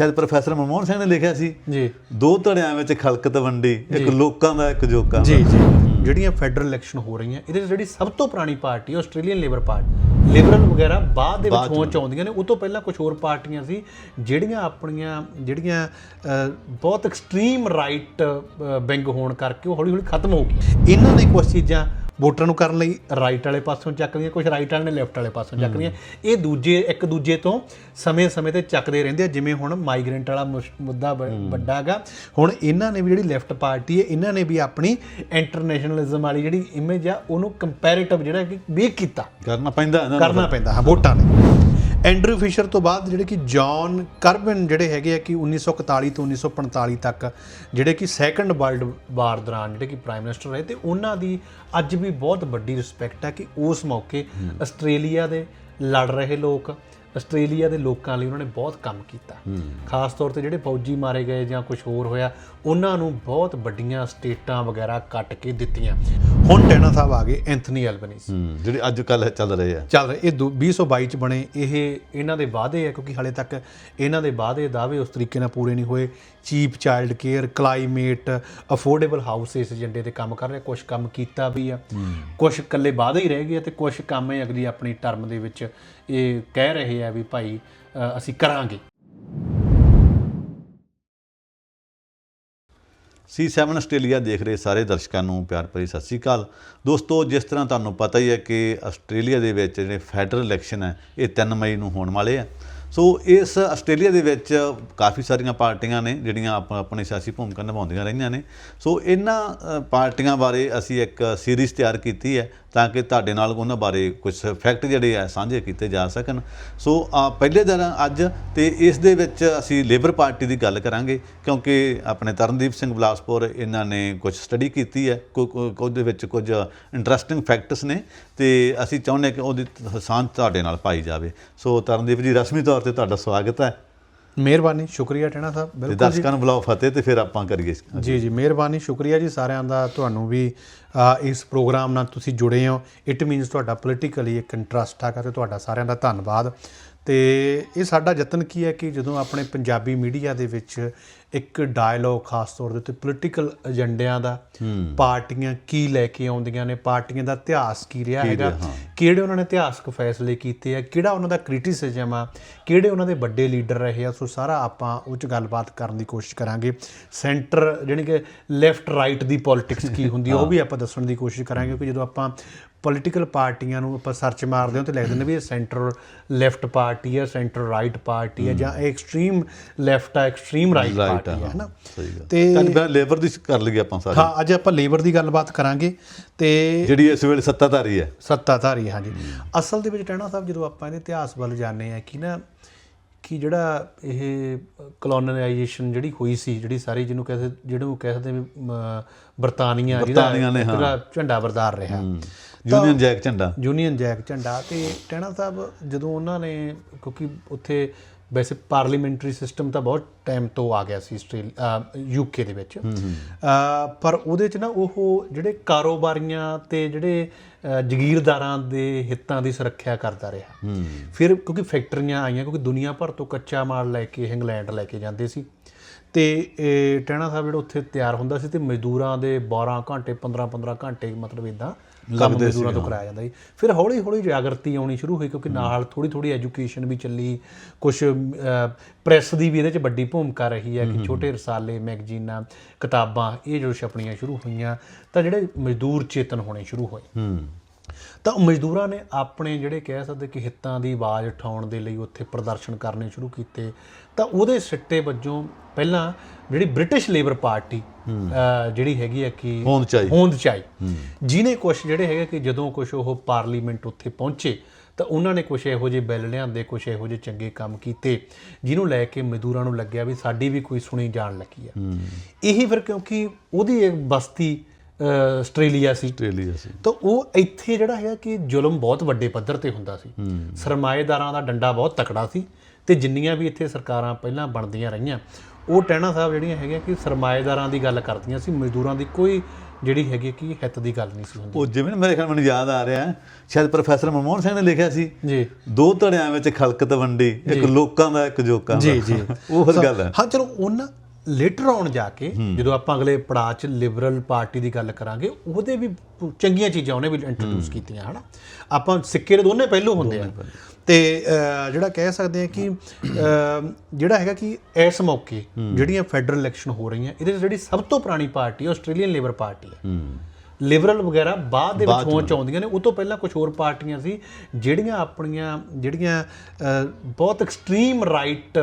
ਸ਼ਾਇਦ ਪ੍ਰੋਫੈਸਰ ਮਨਮੋਹਨ ਸਿੰਘ ਨੇ ਲਿਖਿਆ ਸੀ ਜੀ। ਦੋ ਧੜਿਆਂ ਵਿੱਚ ਖਲਕਤ ਵੰਡੀ ਇੱਕ ਲੋਕਾਂ ਦਾ ਇੱਕ ਜੋਕਾਂ ਦਾ। ਜੀ ਜੀ। ਜਿਹੜੀਆਂ ਫੈਡਰਲ ਇਲੈਕਸ਼ਨ ਹੋ ਰਹੀਆਂ ਇਹਦੇ 'ਚ ਜਿਹੜੀ ਸਭ ਤੋਂ ਪੁਰਾਣੀ party Australian Labor Party Liberal ਵਗੈਰਾ ਬਾਅਦ ਦੇ ਵਿੱਚ ਹੋਣ ਚ ਆਉਂਦੀਆਂ ਨੇ ਉਹ ਤੋਂ ਪਹਿਲਾਂ ਕੁਝ ਹੋਰ ਪਾਰਟੀਆਂ ਸੀ ਜਿਹੜੀਆਂ ਆਪਣੀਆਂ ਜਿਹੜੀਆਂ ਬਹੁਤ ਐਕਸਟ੍ਰੀਮ ਰਾਈਟ ਵਿੰਗ ਹੋਣ ਕਰਕੇ ਉਹ ਹੌਲੀ ਹੌਲੀ ਖਤਮ ਹੋ ਗਈ ਇਹਨਾਂ ਨੇ ਕੁਝ ਚੀਜ਼ਾਂ ਵੋਟਰਾਂ ਨੂੰ ਕਰਨ ਲਈ ਰਾਈਟ ਵਾਲੇ ਪਾਸੋਂ ਚੱਕ ਲਈਆਂ ਕੁਝ ਰਾਈਟ ਵਾਲੇ ਨੇ ਲੈਫਟ ਵਾਲੇ ਪਾਸੋਂ ਚੱਕ ਲਈਆਂ। ਇਹ ਦੂਜੇ ਇੱਕ ਦੂਜੇ ਤੋਂ ਸਮੇਂ-ਸਮੇਂ ਤੇ ਚੱਕਦੇ ਰਹਿੰਦੇ ਆ ਜਿਵੇਂ ਹੁਣ ਮਾਈਗ੍ਰੈਂਟ ਵਾਲਾ ਮੁੱਦਾ ਵੱਡਾ ਹੈਗਾ। ਹੁਣ ਇਹਨਾਂ ਨੇ ਵੀ ਜਿਹੜੀ ਲੈਫਟ ਪਾਰਟੀ ਹੈ ਇਹਨਾਂ ਨੇ ਵੀ ਆਪਣੀ ਇੰਟਰਨੈਸ਼ਨਲਿਜ਼ਮ ਵਾਲੀ ਜਿਹੜੀ ਇਮੇਜ ਆ ਉਹਨੂੰ ਕੰਪੈਰੀਟਿਵ ਜਿਹੜਾ ਕਿ ਵੀਕ ਕੀਤਾ। ਕਰਨਾ ਪੈਂਦਾ ਕਰਨਾ ਪੈਂਦਾ ਹਾਂ ਵੋਟਾਂ ਨੇ। ਐਂਡਰੂ ਫਿਸ਼ਰ ਤੋਂ ਬਾਅਦ ਜਿਹੜੇ ਕਿ ਜੌਨ ਕਰਬਨ ਜਿਹੜੇ ਹੈਗੇ ਆ ਕਿ 1941 ਤੋਂ 1945 ਤੱਕ ਜਿਹੜੇ ਕਿ ਸੈਕੰਡ ਵਰਲਡ ਵਾਰ ਦੌਰਾਨ ਜਿਹੜੇ ਕਿ ਪ੍ਰਾਈਮ ਮਿਨਿਸਟਰ ਰਹੇ ਤੇ ਉਹਨਾਂ ਦੀ ਅੱਜ ਵੀ ਬਹੁਤ ਵੱਡੀ ਰਿਸਪੈਕਟ ਹੈ ਕਿ ਉਸ ਮੌਕੇ ਆਸਟ੍ਰੇਲੀਆ ਦੇ ਲੜ ਰਹੇ ਲੋਕ ਆਸਟ੍ਰੇਲੀਆ ਦੇ ਲੋਕਾਂ ਲਈ ਉਹਨਾਂ ਨੇ ਬਹੁਤ ਕੰਮ ਕੀਤਾ। ਖਾਸ ਤੌਰ ਤੇ ਜਿਹੜੇ ਫੌਜੀ ਮਾਰੇ ਗਏ ਜਾਂ ਕੁਝ ਹੋਰ ਹੋਇਆ ਉਹਨਾਂ ਨੂੰ ਬਹੁਤ ਵੱਡੀਆਂ ਸਟੇਟਾਂ ਵਗੈਰਾ ਕੱਟ ਕੇ ਦਿੱਤੀਆਂ। ਹੁਣ ਟੈਨਾ ਸਾਹਿਬ ਆ ਗਏ ਐਂਥਨੀ ਐਲਬਨੀਜ਼। ਹੂੰ ਜਿਹੜੇ ਅੱਜ ਕੱਲ ਚੱਲ ਰਹੇ ਆ। ਚੱਲ ਰਿਹਾ ਇਹ ਦੋ- 2022 ਚ ਬਣੇ ਇਹ ਇਹਨਾਂ ਦੇ ਵਾਅਦੇ ਆ ਕਿਉਂਕਿ ਹਾਲੇ ਤੱਕ ਇਹਨਾਂ ਦੇ ਵਾਅਦੇ ਦਾਅਵੇ ਉਸ ਤਰੀਕੇ ਨਾਲ ਪੂਰੇ ਨਹੀਂ ਹੋਏ। Cheap child care climate affordable house ਇਸ ਏਜੰਡੇ ਤੇ ਕੰਮ ਕਰ ਰਿਹਾ ਕੁਝ ਕੰਮ ਕੀਤਾ ਵੀ ਆ। ਕੁਝ ਇਕੱਲੇ ਵਾਅਦੇ ਹੀ ਰਹਿ ਗਏ ਤੇ ਕੁਝ ਕੰਮ ਇਹ ਅਗਲੀ ਆਪਣੀ ਟਰਮ ਦੇ ਵਿੱਚ ਇਹ ਕਹਿ ਰਹੇ ਆ ਵੀ ਭਾਈ ਅਸੀਂ ਕਰਾਂਗੇ। C7 ਆਸਟ੍ਰੇਲੀਆ ਦੇਖ ਰਹੇ ਸਾਰੇ ਦਰਸ਼ਕਾਂ ਨੂੰ ਪਿਆਰ ਭਰੀ ਸਤਿ ਸ੍ਰੀ ਅਕਾਲ। ਦੋਸਤੋ, ਜਿਸ ਤਰ੍ਹਾਂ ਤੁਹਾਨੂੰ ਪਤਾ ਹੀ ਹੈ ਕਿ ਆਸਟ੍ਰੇਲੀਆ ਦੇ ਵਿੱਚ ਜਿਹੜੇ ਫੈਡਰਲ ਇਲੈਕਸ਼ਨ ਹੈ, ਇਹ 3 ਮਈ ਨੂੰ ਹੋਣ ਵਾਲੇ ਆ। ਸੋ, ਇਸ ਆਸਟ੍ਰੇਲੀਆ ਦੇ ਵਿੱਚ ਕਾਫੀ ਸਾਰੀਆਂ ਪਾਰਟੀਆਂ ਨੇ, ਜਿਹੜੀਆਂ ਆਪ- ਆਪਣੀ ਸਿਆਸੀ ਭੂਮਿਕਾ ਨਿਭਾਉਂਦੀਆਂ ਰਹੀਆਂ ਨੇ। ਸੋ, ਇਹਨਾਂ ਪਾਰਟੀਆਂ ਬਾਰੇ ਅਸੀਂ ਇੱਕ ਸੀਰੀਜ਼ ਤਿਆਰ ਕੀਤੀ ਹੈ ਤਾਂ ਕਿ ਤੁਹਾਡੇ ਨਾਲ ਉਹਨਾਂ ਬਾਰੇ ਕੁਝ ਫੈਕਟ ਜਿਹੜੇ ਆ ਸਾਂਝੇ ਕੀਤੇ ਜਾ ਸਕਣ। ਸੋ ਅ, ਪਹਿਲੇ ਦਿਨ ਅੱਜ ਤੇ ਇਸ ਦੇ ਵਿੱਚ ਅਸੀਂ ਲੇਬਰ ਪਾਰਟੀ ਦੀ ਗੱਲ ਕਰਾਂਗੇ ਕਿਉਂਕਿ ਆਪਣੇ ਤਰਨਦੀਪ ਸਿੰਘ ਬਲਾਸਪੁਰ ਇਹਨਾਂ ਨੇ ਕੁਝ ਸਟੱਡੀ ਕੀਤੀ ਹੈ ਕੁ- ਉਹਦੇ ਵਿੱਚ ਕੁਝ ਇੰਟਰਸਟਿੰਗ ਫੈਕਟਸ ਨੇ ਤੇ ਅਸੀਂ ਚਾਹੁੰਦੇ ਕਿ ਉਹਦੀ ਸਾਂਝ ਤੁਹਾਡੇ ਨਾਲ ਪਾਈ ਜਾਵੇ। ਸੋ ਤਰਨਦੀਪ ਜੀ ਰਸਮੀ ਤੌਰ ਤੇ ਤੁਹਾਡਾ ਸਵਾਗਤ ਹੈ। ਮਿਹਰਬਾਨੀ ਸ਼ੁਕਰੀਆ ਟੈਣਾ ਸਾਹਿਬ ਬਿਲਕੁਲ ਦਰਸ਼ਕਾਂ ਨੂੰ ਬੁਲਾਓ ਫਤਿਹ ਤੇ ਫਿਰ ਆਪਾਂ ਕਰੀਏ। ਜੀ ਜੀ ਮਿਹਰਬਾਨੀ ਸ਼ੁਕਰੀਆ ਜੀ ਸਾਰਿਆਂ ਦਾ। ਤੁਹਾਨੂੰ ਵੀ ਇਸ ਪ੍ਰੋਗਰਾਮ ਨਾਲ ਤੁਸੀਂ ਜੁੜੇ ਹੋ। ਇਟ ਮੀਨਸ ਤੁਹਾਡਾ ਪੋਲੀਟੀਕਲੀ ਇੱਕ ਇੰਟਰਸਟ ਹੈਗਾ ਤੇ ਤੁਹਾਡਾ ਸਾਰਿਆਂ ਦਾ ਧੰਨਵਾਦ। ਤੇ ਇਹ ਸਾਡਾ ਯਤਨ ਕੀ ਹੈ ਕਿ ਜਦੋਂ ਆਪਣੇ ਪੰਜਾਬੀ ਮੀਡੀਆ ਦੇ ਵਿੱਚ ਇੱਕ ਡਾਇਲੋਗ ਖਾਸ ਤੌਰ ਦੇ ਉੱਤੇ ਪੋਲੀਟੀਕਲ ਏਜੰਡਿਆਂ ਦਾ ਪਾਰਟੀਆਂ ਕੀ ਲੈ ਕੇ ਆਉਂਦੀਆਂ ਨੇ ਪਾਰਟੀਆਂ ਦਾ ਇਤਿਹਾਸ ਕੀ ਰਿਹਾ ਹੈਗਾ ਕਿਹੜੇ ਉਹਨਾਂ ਨੇ ਇਤਿਹਾਸਕ ਫੈਸਲੇ ਕੀਤੇ ਆ ਕਿਹੜਾ ਉਹਨਾਂ ਦਾ ਕ੍ਰਿਟਿਸਿਜ਼ਮ ਆ ਕਿਹੜੇ ਉਹਨਾਂ ਦੇ ਵੱਡੇ ਲੀਡਰ ਰਹੇ ਆ ਸੋ ਸਾਰਾ ਆਪਾਂ ਉਹ ਚ ਗੱਲਬਾਤ ਕਰਨ ਦੀ ਕੋਸ਼ਿਸ਼ ਕਰਾਂਗੇ। ਸੈਂਟਰ ਜਾਣੀ ਕਿ ਲੈਫਟ ਰਾਈਟ ਦੀ ਪੋਲਿਟਿਕਸ ਕੀ ਹੁੰਦੀ ਉਹ ਵੀ ਆਪਾਂ ਦੱਸਣ ਦੀ ਕੋਸ਼ਿਸ਼ ਕਰਾਂਗੇ ਕਿਉਂਕਿ ਜਦੋਂ ਆਪਾਂ ਪੋਲੀਟੀਕਲ ਪਾਰਟੀਆਂ ਨੂੰ ਆਪਾਂ ਸਰਚ ਮਾਰਦੇ ਹਾਂ ਤੇ ਲਿਖ ਦਿੰਦੇ ਵੀ ਇਹ ਸੈਂਟਰ ਲੈਫਟ ਪਾਰਟੀ ਹੈ ਸੈਂਟਰ ਰਾਈਟ ਪਾਰਟੀ ਹੈ ਜਾਂ ਐਕਸਟ੍ਰੀਮ ਲੈਫਟ ਆ ਐਕਸਟ੍ਰੀਮ ਰਾਈਟ ਪਾਰਟੀ ਹੈ ਹਨਾ? ਤੇ ਤੇ ਲੇਬਰ ਦੀ ਕਰ ਲਈਏ ਆਪਾਂ ਸਾਰੇ। ਹਾਂ ਅੱਜ ਆਪਾਂ ਲੇਬਰ ਦੀ ਗੱਲਬਾਤ ਕਰਾਂਗੇ ਤੇ ਜਿਹੜੀ ਇਸ ਵੇਲੇ ਸੱਤਾਧਾਰੀ ਹੈ। ਸੱਤਾਧਾਰੀ ਹਾਂਜੀ। ਅਸਲ ਦੇ ਵਿੱਚ ਟਹਿਣਾ ਸਾਹਿਬ ਜਦੋਂ ਆਪਾਂ ਇਹਦੇ ਇਤਿਹਾਸ ਵੱਲ ਜਾਂਦੇ ਆ ਕਿ ਨਾ ਕਿ ਜਿਹੜਾ ਇਹ ਕਲੋਨਾਈਜੇਸ਼ਨ ਜਿਹੜੀ ਹੋਈ ਸੀ ਜਿਹੜੀ ਸਾਰੀ ਜਿਹਨੂੰ ਕਹਿੰਦੇ ਜਿਹਨੂੰ ਕਹਿੰਦੇ ਬਰਤਾਨੀਆ ਹਾਂ। ਜਿਹੜਾ ਝੰਡਾ ਬਰਦਾਰ ਰਿਹਾ। ਯੂਨੀਅਨ ਜੈਕ ਝੰਡਾ। ਯੂਨੀਅਨ ਜੈਕ ਝੰਡਾ। ਤੇ ਟਹਿਣਾ ਸਾਹਿਬ ਜਦੋਂ ਉਹਨਾਂ ਨੇ ਕਿਉਂਕਿ ਉੱਥੇ ਵੈਸੇ ਪਾਰਲੀਮੈਂਟਰੀ ਸਿਸਟਮ ਤਾਂ ਬਹੁਤ ਟਾਈਮ ਤੋਂ ਆ ਗਿਆ ਸੀ ਆਸਟ੍ਰੇਲੀਆ ਯੂਕੇ ਦੇ ਵਿੱਚ। ਅ, ਪਰ ਉਹਦੇ ਚ ਨਾ ਉਹ ਜਿਹੜੇ ਕਾਰੋਬਾਰੀਆਂ ਤੇ ਜਿਹੜੇ ਜਗੀਰਦਾਰਾਂ ਦੇ ਹਿੱਤਾਂ ਦੀ ਸੁਰੱਖਿਆ ਕਰਦਾ ਰਿਹਾ। ਫਿਰ ਕਿਉਂਕਿ ਫੈਕਟਰੀਆਂ ਆਈਆਂ ਕਿਉਂਕਿ ਦੁਨੀਆ ਭਰ ਤੋਂ ਕੱਚਾ ਮਾਲ ਲੈ ਕੇ ਇੰਗਲੈਂਡ ਲੈ ਕੇ ਜਾਂਦੇ ਸੀ। ਤੇ ਟਹਿਣਾ ਸਾਹਿਬ ਜਿਹੜਾ ਉੱਥੇ ਤਿਆਰ ਹੁੰਦਾ ਸੀ ਤੇ ਮਜ਼ਦੂਰਾਂ ਦੇ 12 ਘੰਟੇ 15 15 ਘੰਟੇ ਮਤਲਬ ਇਦਾਂ ਕੰਮ ਮਜ਼ਦੂਰਾਂ ਤੋਂ ਕਰਾਇਆ ਜਾਂਦਾ ਸੀ। ਫਿਰ ਹੌਲੀ ਹੌਲੀ ਜਾਗਰਤੀ ਆਉਣੀ ਸ਼ੁਰੂ ਹੋਈ ਕਿਉਂਕਿ ਨਾਲ ਥੋੜੀ ਥੋੜੀ ਐਜੂਕੇਸ਼ਨ ਵੀ ਚੱਲੀ ਕੁਝ ਪ੍ਰੈਸ ਦੀ ਵੀ ਇਹਦੇ 'ਚ ਵੱਡੀ ਭੂਮਿਕਾ ਰਹੀ ਹੈ ਕਿ ਛੋਟੇ ਰਸਾਲੇ ਮੈਗਜ਼ੀਨਾਂ ਕਿਤਾਬਾਂ ਇਹ ਜੋ ਛਪਣੀਆਂ ਸ਼ੁਰੂ ਹੋਈਆਂ ਤਾਂ ਜਿਹੜੇ ਮਜ਼ਦੂਰ ਚੇਤਨ ਹੋਣੇ ਸ਼ੁਰੂ ਹੋਏ। ਹੂੰ। ਤਾਂ ਮਜ਼ਦੂਰਾਂ ਨੇ ਆਪਣੇ ਜਿਹੜੇ ਕਹਿ ਸਕਦੇ ਕਿ ਹਿੱਤਾਂ ਦੀ ਆਵਾਜ਼ ਉਠਾਉਣ ਦੇ ਲਈ ਉੱਥੇ ਪ੍ਰਦਰਸ਼ਨ ਕਰਨੇ ਸ਼ੁਰੂ ਕੀਤੇ। ਤਾਂ ਉਹਦੇ ਸਿੱਟੇ ਵਜੋਂ ਪਹਿਲਾਂ ਜਿਹੜੀ ਬ੍ਰਿਟਿਸ਼ ਲੇਬਰ ਪਾਰਟੀ ਜਿਹੜੀ ਹੈਗੀ ਹੈ ਕਿ ਹੋਂਦ ਚਾਹੀ ਹੋਂਦ ਚਾਈ ਜਿਨੇ ਕੁਝ ਜਿਹੜੇ ਹੈਗੇ ਕਿ ਜਦੋਂ ਕੁਝ ਉਹ ਪਾਰਲੀਮੈਂਟ ਉੱਥੇ ਪਹੁੰਚੇ ਤਾਂ ਉਹਨਾਂ ਨੇ ਕੁਝ ਇਹੋ ਜਿਹੇ ਬਿੱਲ ਲਿਆਂਦੇ ਕੁਝ ਇਹੋ ਜਿਹੇ ਚੰਗੇ ਕੰਮ ਕੀਤੇ ਜਿਹਨੂੰ ਲੈ ਕੇ ਮਜ਼ਦੂਰਾਂ ਨੂੰ ਲੱਗਿਆ ਵੀ ਸਾਡੀ ਵੀ ਕੋਈ ਸੁਣੀ ਜਾਣ ਲੱਗੀ ਆ। ਇਹੀ ਫਿਰ ਕਿਉਂਕਿ ਉਹਦੀ ਇੱਕ ਬਸਤੀ ਆਸਟ੍ਰੇਲੀਆ ਸੀ। ਆਸਟ੍ਰੇਲੀਆ ਸੀ। ਤਾਂ ਉਹ ਇੱਥੇ ਜਿਹੜਾ ਹੈਗਾ ਕਿ ਜ਼ੁਲਮ ਬਹੁਤ ਵੱਡੇ ਪੱਧਰ ਤੇ ਹੁੰਦਾ ਸੀ। ਸਰਮਾਏਦਾਰਾਂ ਦਾ ਡੰਡਾ ਬਹੁਤ ਤਕੜਾ ਸੀ ਤੇ ਜਿੰਨੀਆਂ ਵੀ ਇੱਥੇ ਸਰਕਾਰਾਂ ਪਹਿਲਾਂ ਬਣਦੀਆਂ ਰਹੀਆਂ ਉਹ ਟਹਿਣਾ ਸਾਹਿਬ ਜਿਹੜੀਆਂ ਹੈਗੀਆਂ ਕਿ ਸਰਮਾਏਦਾਰਾਂ ਦੀ ਗੱਲ ਕਰਦੀਆਂ ਸੀ ਮਜ਼ਦੂਰਾਂ ਦੀ ਕੋਈ ਜਿਹੜੀ ਹੈਗੀ ਕਿ ਹਿੱਤ ਦੀ ਗੱਲ ਨਹੀਂ ਸੀ ਹੁੰਦੀ। ਉਹ ਜਿਵੇਂ ਮੇਰੇ ਖਿਆਲ ਮੈਨੂੰ ਯਾਦ ਆ ਰਿਹਾ ਸ਼ਾਇਦ ਪ੍ਰੋਫੈਸਰ ਮਨਮੋਹਨ ਸਿੰਘ ਨੇ ਲਿਖਿਆ ਸੀ ਜੀ। ਦੋ ਧੜਿਆਂ ਵਿੱਚ ਖਲਕਤ ਵੰਡੀ ਇੱਕ ਲੋਕਾਂ ਦਾ ਇੱਕ ਜੋਕਾਂ ਦਾ। ਜੀ ਜੀ। ਉਹ ਗੱਲ ਹੈ। ਹਾਂ ਚਲੋ ਉਹਨਾਂ ਲੇਟਰ ਆਉਣ ਜਾ ਕੇ ਜਦੋਂ ਆਪਾਂ ਅਗਲੇ ਪੜਾਅ ਚ ਲਿਬਰਲ ਪਾਰਟੀ ਦੀ ਗੱਲ ਕਰਾਂਗੇ ਉਹਦੇ ਵੀ ਚੰਗੀਆਂ ਚੀਜ਼ਾਂ ਉਹਨੇ ਵੀ ਇੰਟਰੋਡਿਊਸ ਕੀਤੀਆਂ ਹਨਾ? ਆਪਾਂ ਸਿੱਕੇ ਦੇ ਦੋਨੇ ਪਹਿਲੂ ਹੁੰਦੇ ਆ। ਤੇ ਜਿਹੜਾ ਕਹਿ ਸਕਦੇ ਆ ਕਿ ਜਿਹੜਾ ਹੈਗਾ ਕਿ ਇਸ ਮੌਕੇ ਜਿਹੜੀਆਂ ਫੈਡਰਲ ਇਲੈਕਸ਼ਨ ਹੋ ਰਹੀਆਂ ਇਹਦੇ 'ਚ ਜਿਹੜੀ ਸਭ ਤੋਂ ਪੁਰਾਣੀ ਪਾਰਟੀ ਆਸਟ੍ਰੇਲੀਅਨ ਲੇਬਰ ਪਾਰਟੀ ਹੈ। ਲਿਬਰਲ ਵਗੈਰਾ ਬਾਅਦ ਦੇ ਵਿੱਚ ਹੋਂਚ ਆਉਂਦੀਆਂ ਨੇ। ਉਹ ਤੋਂ ਪਹਿਲਾਂ ਕੁਝ ਹੋਰ ਪਾਰਟੀਆਂ ਸੀ ਜਿਹੜੀਆਂ ਆਪਣੀਆਂ ਜਿਹੜੀਆਂ ਬਹੁਤ ਐਕਸਟ੍ਰੀਮ ਰਾਈਟ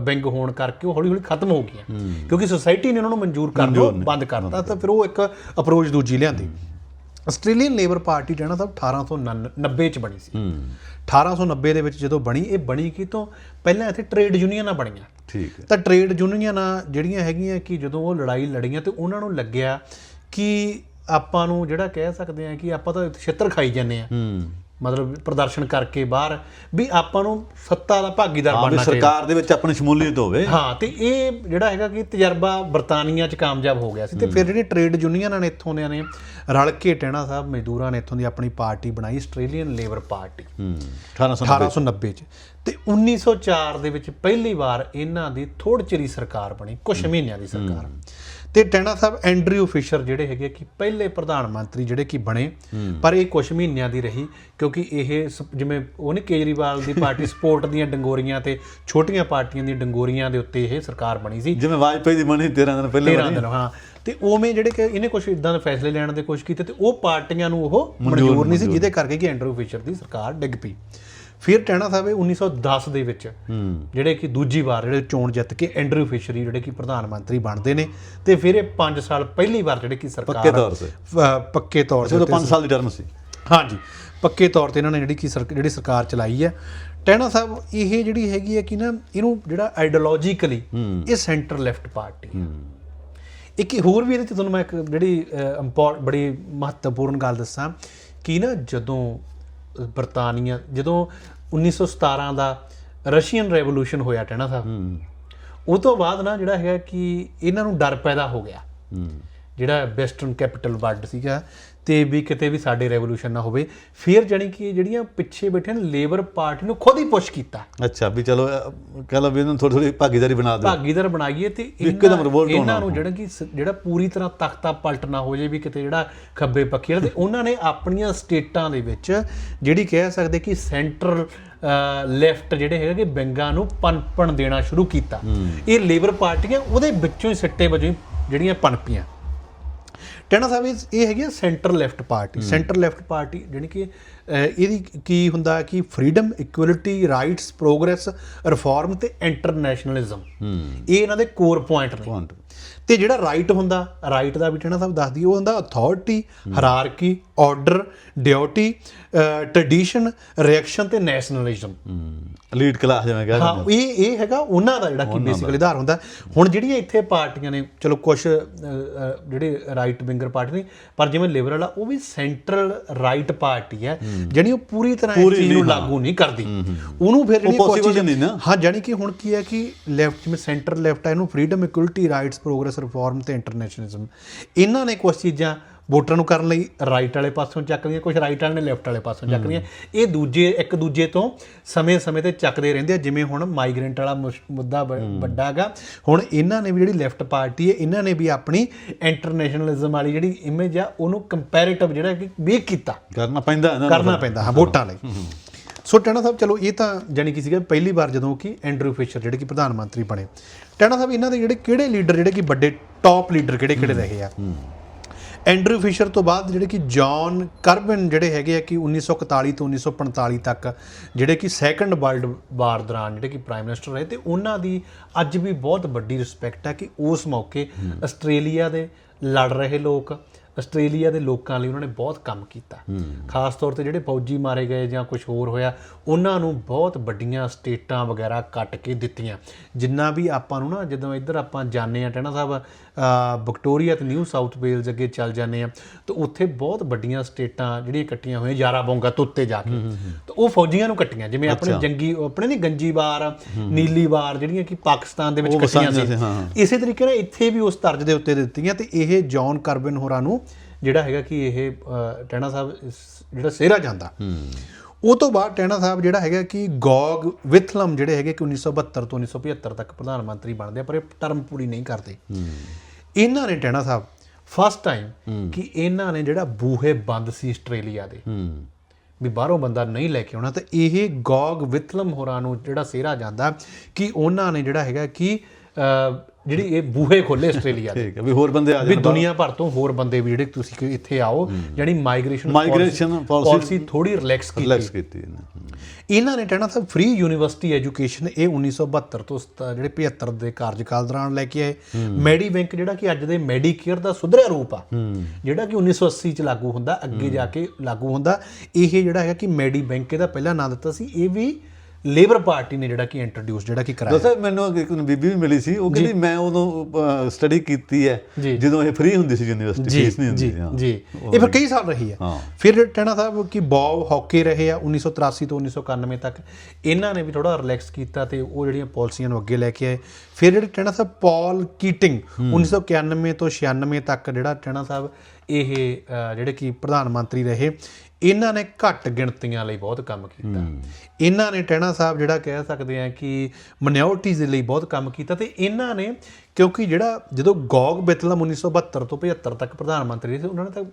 ਵਿੰਗ ਹੋਣ ਕਰਕੇ ਉਹ ਹੌਲੀ ਹੌਲੀ ਖਤਮ ਹੋ ਗਈਆਂ। ਕਿਉਂਕਿ ਸੋਸਾਇਟੀ ਨੇ ਉਹਨਾਂ ਨੂੰ ਮਨਜ਼ੂਰ ਕਰ ਦੋ ਬੰਦ ਕਰਤਾ ਤਾਂ ਫਿਰ ਉਹ ਇੱਕ ਅਪਰੋਚ ਦੂਜੀ ਲਿਆਂਦੀ। ਆਸਟ੍ਰੇਲੀਅਨ ਲੇਬਰ ਪਾਰਟੀ ਜਿਹੜਾ ਤਾਂ 1890 ਚ ਬਣੀ ਸੀ। 1890 ਦੇ ਵਿੱਚ ਜਦੋਂ ਬਣੀ ਇਹ ਬਣੀ ਕੀ ਤੋਂ? ਪਹਿਲਾਂ ਇੱਥੇ ਟ੍ਰੇਡ ਯੂਨੀਅਨਾਂ ਬਣੀਆਂ। ਠੀਕ ਹੈ। ਤਾਂ ਟ੍ਰੇਡ ਯੂਨੀਅਨਾਂ ਜਿਹੜੀਆਂ ਹੈਗੀਆਂ ਕਿ ਜਦੋਂ ਉਹ ਲੜਾਈ ਲੜੀਆਂ ਤੇ ਉਹਨਾਂ ਨੂੰ ਲੱਗਿਆ ਕਿ ਆਪਾਂ ਨੂੰ ਜਿਹੜਾ ਕਹਿ ਸਕਦੇ ਆ ਕਿ ਆਪਾਂ ਤਾਂ ਛਿੱਤਰ ਖਾਈ ਜਾਂਦੇ ਆ ਹੂੰ। ਮਤਲਬ ਪ੍ਰਦਰਸ਼ਨ ਕਰਕੇ ਬਾਹਰ ਵੀ ਆਪਾਂ ਨੂੰ ਸੱਤਾ ਦਾ ਭਾਗੀਦਾਰ ਬਣਨਾ ਚਾਹੀਦਾ। ਸਰਕਾਰ ਦੇ ਵਿੱਚ ਆਪਣੀ ਸ਼ਮੂਲੀਅਤ ਹੋਵੇ। ਹਾਂ ਤੇ ਇਹ ਜਿਹੜਾ ਹੈਗਾ ਕਿ ਤਜਰਬਾ ਬਰਤਾਨੀਆ ਚ ਕਾਮਯਾਬ ਹੋ ਗਿਆ ਸੀ। ਤੇ ਫਿਰ ਜਿਹੜੀ ਟ੍ਰੇਡ ਯੂਨੀਅਨਾਂ ਨੇ ਇੱਥੋਂ ਦੇ ਨੇ ਰਲ ਕੇ ਟਹਿਣਾ ਸਾਹਿਬ ਮਜ਼ਦੂਰਾਂ ਨੇ ਇੱਥੋਂ ਦੀ ਆਪਣੀ ਪਾਰਟੀ ਬਣਾਈ ਆਸਟ੍ਰੇਲੀਅਨ ਲੇਬਰ ਪਾਰਟੀ ਹੂੰ 1890 1890 ਚ। ਤੇ 1904 ਦੇ ਵਿੱਚ ਪਹਿਲੀ ਵਾਰ ਇਹਨਾਂ ਦੀ ਥੋੜ ਚਿਰੀ ਸਰਕਾਰ ਬਣੀ ਕੁਝ ਮਹੀਨਿਆਂ ਦੀ ਸਰਕਾਰ। ਤੇ ਟੈਣਾ ਸਾਹਿਬ ਐਂਡਰਿਊ ਫਿਸ਼ਰ ਜਿਹੜੇ ਹੈਗੇ ਕਿ ਪਹਿਲੇ ਪ੍ਰਧਾਨ ਮੰਤਰੀ ਜਿਹੜੇ ਕਿ ਬਣੇ ਪਰ ਇਹ ਕੁਝ ਮਹੀਨਿਆਂ ਦੀ ਰਹੀ ਕਿਉਂਕਿ ਇਹ ਜਿਵੇਂ ਉਹਨੇ ਕੇਜਰੀਵਾਲ ਦੀ ਪਾਰਟੀ ਸਪੋਰਟ ਦੀਆਂ ਡੰਗੋਰੀਆਂ ਤੇ ਛੋਟੀਆਂ ਪਾਰਟੀਆਂ ਦੀਆਂ ਡੰਗੋਰੀਆਂ ਦੇ ਉੱਤੇ ਇਹ ਸਰਕਾਰ ਬਣੀ ਸੀ। ਜਿਵੇਂ ਵਾਜਪੇਈ ਦੀ ਬਣੀ 13 ਦਿਨ ਪਹਿਲੇ 13 ਦਿਨ ਹਾਂ। ਤੇ ਉਵੇਂ ਜਿਹੜੇ ਕਿ ਇਹਨੇ ਕੁਝ ਇਦਾਂ ਦੇ ਫੈਸਲੇ ਲੈਣ ਦੇ ਕੋਸ਼ਿਸ਼ ਕੀਤੇ ਤੇ ਉਹ ਪਾਰਟੀਆਂ ਨੂੰ ਉਹ ਮਨਜ਼ੂਰ ਨਹੀਂ ਸੀ ਜਿਹਦੇ ਕਰਕੇ ਕਿ ਐਂਡਰੂ ਫਿਸ਼ਰ ਦੀ ਸਰਕਾਰ ਡਿੱਗ ਪਈ। ਫਿਰ ਟੈਣਾ ਸਾਹਿਬ ਇਹ 1910 ਦੇ ਵਿੱਚ ਜਿਹੜੇ ਕਿ ਦੂਜੀ ਵਾਰ ਜਿਹੜੇ ਚੋਣ ਜਿੱਤ ਕੇ ਐਂਡਰੂ ਫਿਸ਼ਰੀ ਜਿਹੜੇ ਕਿ ਪ੍ਰਧਾਨ ਮੰਤਰੀ ਬਣਦੇ ਨੇ ਤੇ ਫਿਰ ਇਹ 5 ਸਾਲ ਪਹਿਲੀ ਵਾਰ ਜਿਹੜੇ ਕਿ ਸਰਕਾਰ ਪੱਕੇ ਤੌਰ ਤੇ। ਪੱਕੇ ਤੌਰ ਜਦੋਂ 5 ਸਾਲ ਦੀ ਟਰਮ ਸੀ। ਹਾਂਜੀ ਪੱਕੇ ਤੌਰ ਤੇ ਇਹਨਾਂ ਨੇ ਜਿਹੜੀ ਕੀ ਜਿਹੜੀ ਸਰਕਾਰ ਚਲਾਈ ਹੈ। ਟੈਣਾ ਸਾਹਿਬ ਇਹ ਜਿਹੜੀ ਹੈਗੀ ਹੈ ਕਿ ਨਾ ਇਹਨੂੰ ਜਿਹੜਾ ਆਈਡੀਓਲੋਜੀਕਲੀ ਇਹ ਸੈਂਟਰ ਲੈਫਟ ਪਾਰਟੀ ਹੈ। ਇੱਕ ਹੋਰ ਵੀ ਇਹਦੇ ਚ ਤੁਹਾਨੂੰ ਮੈਂ ਇੱਕ ਜਿਹੜੀ ਇੰਪੋਰਟ ਬੜੀ ਮਹੱਤਵਪੂਰਨ ਗੱਲ ਦੱਸਾਂ ਕਿ ਨਾ ਜਦੋਂ ਬਰਤਾਨੀਆ ਜਦੋਂ 1917 ਦਾ ਰਸ਼ੀਅਨ ਰੈਵੋਲੂਸ਼ਨ ਹੋਇਆ ਟੈਣਾ ਸਾਹਿਬ ਉਹ ਤੋਂ ਬਾਅਦ ਨਾ ਜਿਹੜਾ ਹੈਗਾ ਕਿ ਇਹਨਾਂ ਨੂੰ ਡਰ ਪੈਦਾ ਹੋ ਗਿਆ। ਜਿਹੜਾ ਵੈਸਟਰਨ ਕੈਪੀਟਲ ਵਰਡ ਸੀਗਾ ਤੇ ਵੀ ਕਿਤੇ ਵੀ ਸਾਡੇ ਰੈਵੋਲੂਸ਼ਨ ਨਾ ਹੋਵੇ ਫਿਰ ਜਾਣੀ ਕਿ ਜਿਹੜੀਆਂ ਪਿੱਛੇ ਬੈਠੇ ਨੇ ਲੇਬਰ ਪਾਰਟੀ ਨੂੰ ਖੁਦ ਹੀ ਪੁਸ਼ ਕੀਤਾ। ਅੱਛਾ ਵੀ ਚਲੋ ਕਹਿ ਲਓ ਵੀ ਇਹਨਾਂ ਨੂੰ ਥੋੜੀ ਥੋੜੀ ਭਾਗੀਦਾਰੀ ਬਣਾ ਦਿਓ। ਭਾਗੀਦਾਰ ਬਣਾਈਏ ਤੇ ਇੱਕਦਮ ਇਹਨਾਂ। ਨੂੰ ਜਿਹੜਾ ਕਿ ਜਿਹੜਾ ਪੂਰੀ ਤਰ੍ਹਾਂ ਤਖਤਾ ਪਲਟਣਾ ਹੋ ਜੇ ਵੀ ਕਿਤੇ ਜਿਹੜਾ ਖੱਬੇ ਪੱਖੀ ਤੇ ਉਹਨਾਂ ਨੇ ਆਪਣੀਆਂ ਸਟੇਟਾਂ ਦੇ ਵਿੱਚ ਜਿਹੜੀ ਕਹਿ ਸਕਦੇ ਕਿ ਸੈਂਟਰਲ ਲੈਫਟ ਜਿਹੜੇ ਹੈਗੇ ਕਿ ਬੈਂਗਾਂ ਨੂੰ ਪਨਪਣ ਦੇਣਾ ਸ਼ੁਰੂ ਕੀਤਾ। ਇਹ ਲੇਬਰ ਪਾਰਟੀਆਂ ਉਹਦੇ ਵਿੱਚੋਂ ਹੀ ਸਿੱਟੇ ਵਜੋਂ ਜਿਹੜੀਆਂ ਪਨਪੀਆਂ। ਟੈਣਾ ਸਾਹਿਬ ਇਹ- ਹੈਗੀ centre left party centre left party ਜਿਹੜੀ ਕਿ ਇਹਦੀ ਕੀ ਹੁੰਦਾ ਕਿ freedom equality rights progress reform ਤੇ ਇੰਟਰਨੈਸ਼ਨਲਿਜ਼ਮ ਇਹ ਇਹਨਾਂ ਦੇ ਕੋਰ ਪੁਆਇੰਟ ਨੇ। ਤੇ ਜਿਹੜਾ ਰਾਈਟ ਹੁੰਦਾ ਰਾਈਟ ਦਾ ਵੀ ਟੈਣਾ ਸਾਹਿਬ ਦੱਸਦੀ ਉਹ ਹੁੰਦਾ authority hierarchy order duty tradition reaction ਤੇ ਨੈਸ਼ਨਲਿਜ਼ਮ ਲੀਡ ਕਲਾਸ ਜਿਵੇਂ ਕਹਿੰਦੇ ਹਾਂ ਇਹ ਇਹ ਹੈਗਾ ਉਹਨਾਂ ਦਾ ਜਿਹੜਾ ਕਿ ਬੇਸਿਕਲੀ ਆਧਾਰ ਹੁੰਦਾ। ਹੁਣ ਜਿਹੜੀਆਂ ਇੱਥੇ ਪਾਰਟੀਆਂ ਨੇ ਚਲੋ ਕੁਝ ਜਿਹੜੇ ਰਾਈਟ ਵਿੰਗਰ ਪਾਰਟੀ ਨੇ ਪਰ ਜਿਵੇਂ ਲਿਬਰਲ ਆ ਉਹ ਵੀ ਸੈਂਟਰਲ ਰਾਈਟ ਪਾਰਟੀ ਹੈ ਜਿਹੜੀ ਉਹ ਪੂਰੀ ਤਰ੍ਹਾਂ ਇਸ ਚੀਜ਼ ਨੂੰ ਲਾਗੂ ਨਹੀਂ ਕਰਦੀ। ਉਹਨੂੰ ਫਿਰ ਜਿਹੜੀ ਨਾ। ਹਾਂ ਜਾਨੀ ਕਿ ਹੁਣ ਕੀ ਹੈ ਕਿ ਲੈਫਟ ਜਿਵੇਂ ਸੈਂਟਰ ਲੈਫਟ ਹੈ ਇਹਨੂੰ freedom equality rights progress reform ਤੇ ਇੰਟਰਨੈਸ਼ਨਲਿਜ਼ਮ ਇਹਨਾਂ ਨੇ ਕੁਝ ਚੀਜ਼ਾਂ ਵੋਟਰਾਂ ਨੂੰ ਕਰਨ ਲਈ ਰਾਈਟ ਵਾਲੇ ਪਾਸੋਂ ਚੱਕ ਲਈਆਂ ਕੁਝ ਰਾਈਟ ਵਾਲੇ ਨੇ ਲੈਫਟ ਵਾਲੇ ਪਾਸੋਂ ਚੱਕ ਲਈਆਂ ਇਹ ਦੂਜੇ ਇੱਕ ਦੂਜੇ ਤੋਂ ਸਮੇਂ-ਸਮੇਂ ਤੇ ਚੱਕਦੇ ਰਹਿੰਦੇ ਆ ਜਿਵੇਂ ਹੁਣ ਮਾਈਗ੍ਰੈਂਟ ਵਾਲਾ ਮੁੱਦਾ ਵੱਡਾ ਹੈਗਾ। ਹੁਣ ਇਹਨਾਂ ਨੇ ਵੀ ਜਿਹੜੀ ਲੈਫਟ ਪਾਰਟੀ ਹੈ ਇਹਨਾਂ ਨੇ ਵੀ ਆਪਣੀ ਇੰਟਰਨੈਸ਼ਨਲਿਜ਼ਮ ਵਾਲੀ ਜਿਹੜੀ ਇਮੇਜ ਆ ਉਹਨੂੰ ਕੰਪੈਰੀਟਿਵ ਜਿਹੜਾ ਕਿ ਵੀਕ ਕੀਤਾ। ਕਰਨਾ ਪੈਂਦਾ ਕਰਨਾ ਪੈਂਦਾ ਹਾਂ ਵੋਟਾਂ ਲਈ। ਸੋ ਟੈਣਾ ਸਾਹਿਬ ਚਲੋ ਇਹ ਤਾਂ ਜਾਨੀ ਕਿ ਸੀਗਾ ਪਹਿਲੀ ਵਾਰ ਜਦੋਂ ਕਿ ਐਂਡਰੂ ਫਿਸ਼ਰ ਜਿਹੜੇ ਕਿ ਪ੍ਰਧਾਨ ਮੰਤਰੀ ਬਣੇ। ਟੈਣਾ ਸਾਹਿਬ ਇਹਨਾਂ ਦੇ ਜਿਹੜੇ ਕਿਹੜੇ ਲੀਡਰ ਜਿਹੜੇ ਕਿ ਵੱਡੇ ਟੌਪ ਲੀਡਰ ਕਿਹੜੇ ਕਿਹੜੇ ਰਹੇ ਆ? ਐਂਡਰੂ ਫਿਸ਼ਰ ਤੋਂ ਬਾਅਦ ਜਿਹੜੇ ਕਿ ਜੌਨ ਕਰਬਨ ਜਿਹੜੇ ਹੈਗੇ ਆ ਕਿ 1941 ਤੋਂ 1945 ਤੱਕ ਜਿਹੜੇ ਕਿ ਸੈਕੰਡ ਵਰਲਡ ਵਾਰ ਦੌਰਾਨ ਜਿਹੜੇ ਕਿ ਪ੍ਰਾਈਮ ਮਿਨਿਸਟਰ ਰਹੇ ਤੇ ਉਹਨਾਂ ਦੀ ਅੱਜ ਵੀ ਬਹੁਤ ਵੱਡੀ ਰਿਸਪੈਕਟ ਹੈ ਕਿ ਉਸ ਮੌਕੇ ਆਸਟ੍ਰੇਲੀਆ ਦੇ ਲੜ ਰਹੇ ਲੋਕ ਆਸਟ੍ਰੇਲੀਆ ਦੇ ਲੋਕਾਂ ਲਈ ਉਹਨਾਂ ਨੇ ਬਹੁਤ ਕੰਮ ਕੀਤਾ। ਖਾਸ ਤੌਰ ਤੇ ਜਿਹੜੇ ਫੌਜੀ ਮਾਰੇ ਗਏ ਜਾਂ ਕੁਝ ਹੋਰ ਹੋਇਆ ਉਹਨਾਂ ਨੂੰ ਬਹੁਤ ਵੱਡੀਆਂ ਸਟੇਟਾਂ ਵਗੈਰਾ ਕੱਟ ਕੇ ਦਿੱਤੀਆਂ। ਜਿੰਨਾ ਵੀ ਆਪਾਂ ਨੂੰ ਨਾ ਜਦੋਂ ਇੱਧਰ ਆਪਾਂ ਜਾਂਦੇ ਆ ਟੈਣਾ ਸਾਹਿਬ ਵਿਕਟੋਰੀਆ ਤੇ ਨਿਊ ਸਾਊਥ ਵੇਲਜ਼ ਅੱਗੇ ਚੱਲ ਜਾਂਦੇ ਆ। ਤਾਂ ਉੱਥੇ ਬਹੁਤ ਵੱਡੀਆਂ ਸਟੇਟਾਂ ਜਿਹੜੀਆਂ ਕੱਟੀਆਂ ਹੋਈਆਂ ਯਾਰਾ ਬੋਂਗਾ ਤੋਂ ਉੱਤੇ ਜਾ ਕੇ। ਤਾਂ ਉਹ ਫੌਜੀਆਂ ਨੂੰ ਕੱਟੀਆਂ ਜਿਵੇਂ ਆਪਣੇ ਜੰਗੀ ਆਪਣੇ ਨਹੀਂ ਨੀਲੀ ਵਾਰ ਜਿਹੜੀਆਂ ਕਿ ਪਾਕਿਸਤਾਨ ਦੇ ਵਿੱਚ ਕੱਟੀਆਂ ਸੀ। ਇਸੇ ਤਰੀਕੇ ਨਾਲ ਇੱਥੇ ਵੀ ਉਸ ਤਰਜ ਦੇ ਉੱਤੇ ਦਿੱਤੀਆਂ ਤੇ ਇਹ ਜੌਨ ਕਰਬਨ ਹੋਰਾਂ ਨੂੰ ਜਿਹੜਾ ਹੈਗਾ ਕਿ ਇਹ ਟੈਣਾ ਸਾਹਿਬ ਜਿਹੜਾ ਸਿਹਰਾ ਜਾਂਦਾ। ਉਹ ਤੋਂ ਬਾਅਦ ਟੈਣਾ ਸਾਹਿਬ ਜਿਹੜਾ ਹੈਗਾ ਕਿ ਗੌਗ ਵਿਥਲਮ ਜਿਹੜੇ ਹੈਗੇ ਕਿ 1972 ਤੋਂ 1975 ਤੱਕ ਪ੍ਰਧਾਨ ਮੰਤਰੀ ਬਣਦੇ ਆ ਪਰ ਇਹ ਟਰਮ ਪੂਰੀ ਨਹੀਂ ਕਰਦੇ। ਇਹਨਾਂ ਨੇ ਟੈਣਾ ਸਾਹਿਬ ਫਸਟ ਟਾਈਮ ਕਿ ਇਹਨਾਂ ਨੇ ਜਿਹੜਾ ਬੂਹੇ ਬੰਦ ਸੀ ਆਸਟ੍ਰੇਲੀਆ ਦੇ। ਵੀ ਬਾਹਰੋਂ ਬੰਦਾ ਨਹੀਂ ਲੈ ਕੇ ਆਉਣਾ ਤੇ ਇਹ ਗੌਗ ਵਿਥਲਮ ਹੋਰਾਂ ਨੂੰ ਜਿਹੜਾ ਸਿਹਰਾ ਜਾਂਦਾ ਕਿ ਉਹਨਾਂ ਨੇ ਜਿਹੜਾ ਹੈਗਾ ਕਿ ਜਿਹੜੀ ਇਹ ਬੂਹੇ ਖੋਲੇ ਆਸਟ੍ਰੇਲੀਆ ਦੇ। ਠੀਕ ਹੈ ਵੀ ਹੋਰ ਬੰਦੇ ਆ ਵੀ ਜਾਣ ਦੁਨੀਆ ਭਰ ਤੋਂ ਹੋਰ ਬੰਦੇ ਵੀ ਜਿਹੜੇ ਤੁਸੀਂ ਕਿ ਇੱਥੇ ਆਓ ਜਿਹੜੀ ਮਾਈਗ੍ਰੇਸ਼ਨ policy- ਪਾਲਿਸੀ ਥੋੜੀ ਰਿਲੈਕਸ ਕੀਤੀ। ਰਿਲੈਕਸ ਕੀਤੀ ਇਹਨੇ ਨੇ ਕਹਿਣਾ ਸਾਹਿਬ ਫ੍ਰੀ ਯੂਨੀਵਰਸਿਟੀ ਐਜੂਕੇਸ਼ਨ ਇਹ 1972 ਤੋਂ ਜਿਹੜੇ 75 ਦੇ ਕਾਰਜਕਾਲ ਦੌਰਾਨ ਲੈ ਕੇ ਆਏ। ਮੈਡੀ ਬੈਂਕ ਜਿਹੜਾ ਕਿ ਅੱਜ ਦੇ ਮੈਡੀਕੇਅਰ ਦਾ ਸੁਧਰਿਆ ਰੂਪ ਆ। ਜਿਹੜਾ ਕਿ 1980 ਚ ਲਾਗੂ ਹੁੰਦਾ ਅੱਗੇ ਜਾ ਕੇ ਲਾਗੂ ਹੁੰਦਾ। ਇਹ ਜਿਹੜਾ ਹੈਗਾ ਕਿ ਮੈਡੀ ਬੈਂਕ ਇਹਦਾ ਪਹਿਲਾ ਨਾਂ ਦਿੱਤਾ ਸੀ। ਇਹ ਵੀ ਲੇਬਰ ਪਾਰਟੀ ਨੇ ਜਿਹੜਾ ਕਿ ਇੰਟਰੋਡਿਊਸ ਜਿਹੜਾ ਕਿ ਕਰਾਇਆ। ਦੱਸਿਆ ਮੈਨੂੰ ਇੱਕ ਬੀਬੀ ਵੀ ਮਿਲੀ ਸੀ ਉਹ ਕਹਿੰਦੀ ਮੈਂ ਉਦੋਂ ਸਟੱਡੀ ਕੀਤੀ ਹੈ। ਜਦੋਂ ਇਹ ਫ੍ਰੀ ਹੁੰਦੀ ਸੀ ਯੂਨੀਵਰਸਿਟੀ ਫੀਸ ਨਹੀਂ ਹੁੰਦੀ ਹਾਂ। ਜੀ। ਇਹ ਫਿਰ ਕਈ ਸਾਲ ਰਹੀ ਹਾਂ। ਫਿਰ ਟੈਣਾ ਸਾਹਿਬ ਕਿ ਬੌਬ ਹਾਕੀ ਰਹੇ ਆ 1983 ਤੋਂ 1991 ਤੱਕ। ਇਹਨਾਂ ਨੇ ਵੀ ਥੋੜਾ ਰਿਲੈਕਸ ਕੀਤਾ ਤੇ ਉਹ ਜਿਹੜੀਆਂ ਪਾਲਿਸੀਆਂ ਨੂੰ ਅੱਗੇ ਲੈ ਕੇ ਆਏ। ਫਿਰ ਜਿਹੜੇ ਟੈਣਾ ਸਾਹਿਬ ਪਾਲ ਕੀਟਿੰਗ 1991 ਤੋਂ 96 ਤੱਕ ਜਿਹੜਾ ਟੈਣਾ ਸਾਹਿਬ ਇਹ ਜਿਹੜੇ ਕਿ ਪ੍ਰਧਾਨ ਮੰਤਰੀ ਰਹੇ ਇਹਨਾਂ ਨੇ ਘੱਟ ਗਿਣਤੀਆਂ ਲਈ ਬਹੁਤ ਕੰਮ ਕੀਤਾ। ਇਹਨਾਂ ਨੇ ਟੈਣਾ ਸਾਹਿਬ ਜਿਹੜਾ ਕਹਿ ਸਕਦੇ ਆ ਕਿ ਮਿਨੋਰਟੀਜ਼ ਦੇ ਲਈ ਬਹੁਤ ਕੰਮ ਕੀਤਾ ਤੇ ਇਹਨਾਂ ਨੇ ਕਿਉਂਕਿ ਜਿਹੜਾ ਜਦੋਂ ਗੌਗ ਬਿਤਲਮ 1972 ਤੋਂ 75 ਤੱਕ ਪ੍ਰਧਾਨ ਮੰਤਰੀ ਸੀ ਉਹਨਾਂ ਨੇ ਤਾਂ